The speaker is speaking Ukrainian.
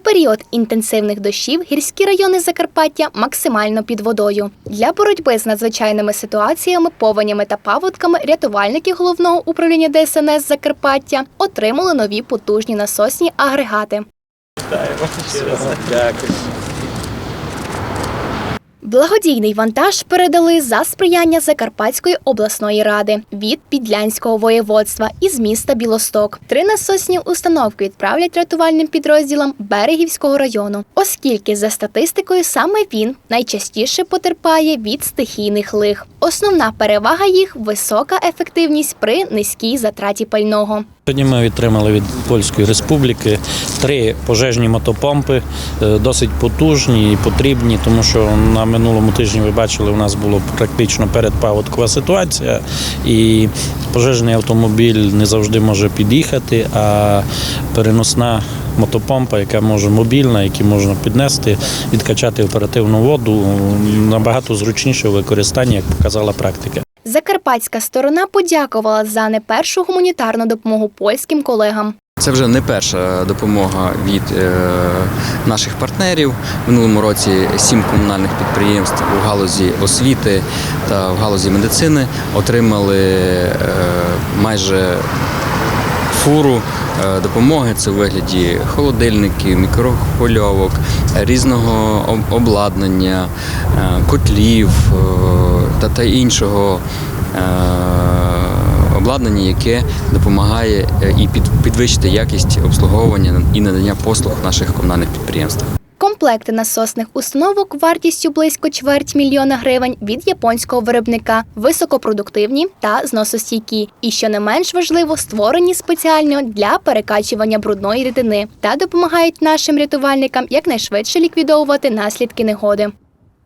період інтенсивних дощів гірські райони Закарпаття максимально під водою. Для боротьби з надзвичайними ситуаціями, повенями та паводками рятувальники головного управління ДСНС Закарпаття отримали нові потужні насосні агрегати. Дякую. Благодійний вантаж передали за сприяння Закарпатської обласної ради від Підлянського воєводства із міста Білосток. Три насосні установки відправлять рятувальним підрозділам Берегівського району, оскільки за статистикою саме він найчастіше потерпає від стихійних лих. Основна перевага їх висока ефективність при низькій затраті пального. Сьогодні ми отримали від Польської Республіки три пожежні мотопомпи, е, досить потужні і потрібні, тому що на минулому тижні ви бачили, у нас була практично передпаводкова ситуація, і пожежний автомобіль не завжди може під'їхати, а переносна мотопомпа, яка може мобільна, яку можна піднести, відкачати оперативну воду, набагато зручніше у використанні, як показала практика. Закарпатська сторона подякувала за не першу гуманітарну допомогу польським колегам. Це вже не перша допомога від е, наших партнерів. Минулому році сім комунальних підприємств у галузі освіти та в галузі медицини отримали е, майже фуру е, допомоги. Це у вигляді холодильників, мікрохвильовок, різного обладнання, котлів та іншого. Обладнання, яке допомагає е, і підвищити якість обслуговування і надання послуг наших комунальних підприємствах. Комплекти насосних установок вартістю близько чверть мільйона гривень від японського виробника, високопродуктивні та зносостійкі. І що не менш важливо, створені спеціально для перекачування брудної рідини та допомагають нашим рятувальникам якнайшвидше ліквідовувати наслідки негоди.